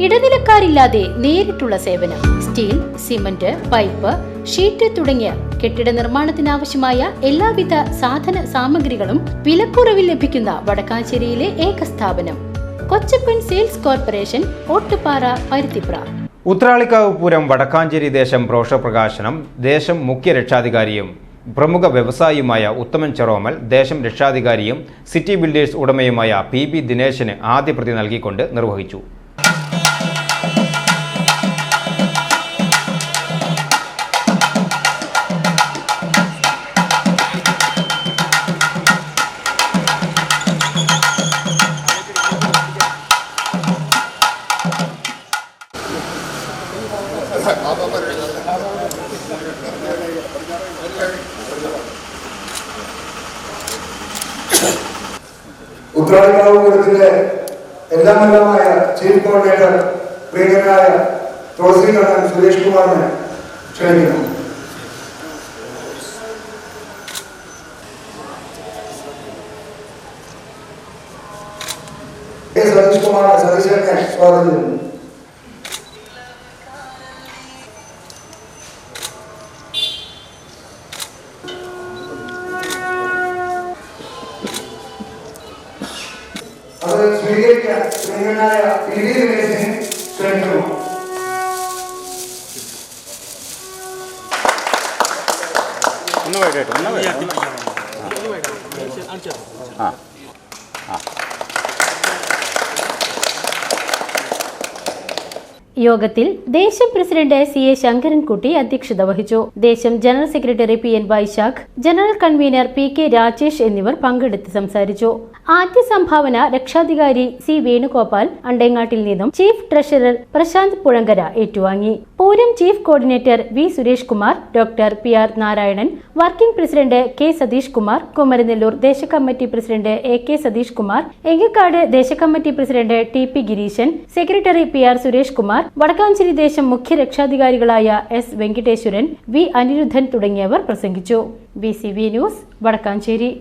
ഇടനിലക്കാരില്ലാതെ നേരിട്ടുള്ള സേവനം steel cement pipe sheet തുടങ്ങിയ കെട്ടിട നിർമ്മാണത്തിനാവശ്യമായ എല്ലാവിധ സാധന സാമഗ്രികളും വിലക്കുറവിൽ ലഭിക്കുന്ന വടക്കാഞ്ചേരിയിലെ ഏക സ്ഥാപനം കൊച്ചപ്പൻ സെയിൽസ് കോർപ്പറേഷൻ ഓട്ടുപാറ പരുത്തിപ്ര. ഉത്രാളിക്കാവ് പൂരം വടക്കാഞ്ചേരി ദേശം പ്രോഷ പ്രകാശനം ദേശം മുഖ്യ രക്ഷാധികാരിയും പ്രമുഖ വ്യവസായിയുമായ ഉത്തമൻ ചെറോമൽ ദേശം രക്ഷാധികാരിയും സിറ്റി ബിൽഡേഴ്സ് ഉടമയുമായ പി ബി ദിനേശന് ആദ്യ പ്രതി നൽകിക്കൊണ്ട് നിർവഹിച്ചു. ഉത്രാളിക്കാവ് പൂരത്തിന്റെ എല്ലാം എല്ലാമായ ചീഫ് കോർഡിനേറ്റർ പ്രിയങ്കരനായ തുളസി കണ്ണൻ സുരേഷ് കുമാറിനെ ക്ഷണിക്കുന്നു കെ സതീഷ് കുമാർ സതീശനെ സ്വാഗതം ചെയ്യുന്നു അത് സ്വീകരിക്കാൻ പ്രിയങ്കരനായ പി വി ആ. ക്ഷണിക്കുന്നു യോഗത്തിൽ ദേശം പ്രസിഡന്റ് സി എ ശങ്കരൻകുട്ടി അധ്യക്ഷത വഹിച്ചു. ദേശം general secretary P N Vaisakh general convener P K Rajesh എന്നിവർ പങ്കെടുത്ത് സംസാരിച്ചു. ആദ്യ സംഭാവന രക്ഷാധികാരി സി വേണുഗോപാൽ അണ്ടേങ്ങാട്ടിൽ നിന്നും ചീഫ് ട്രഷറർ പ്രശാന്ത് പുഴങ്കര ഏറ്റുവാങ്ങി. Pooram chief coordinator V Suresh Kumar doctor P R Narayanan working president K Satheesh Kumar Kumaranellur ദേശകമ്മിറ്റി president A K Satheesh Kumar Engakkad ദേശകമ്മിറ്റി president T P Gireesan secretary P R Suresh Kumar Vadakkanchery ദേശം മുഖ്യ രക്ഷാധികാരികളായ S Venkateswaran V Anirudhan തുടങ്ങിയവർ പ്രസംഗിച്ചു. B C V news Vadakkanchery.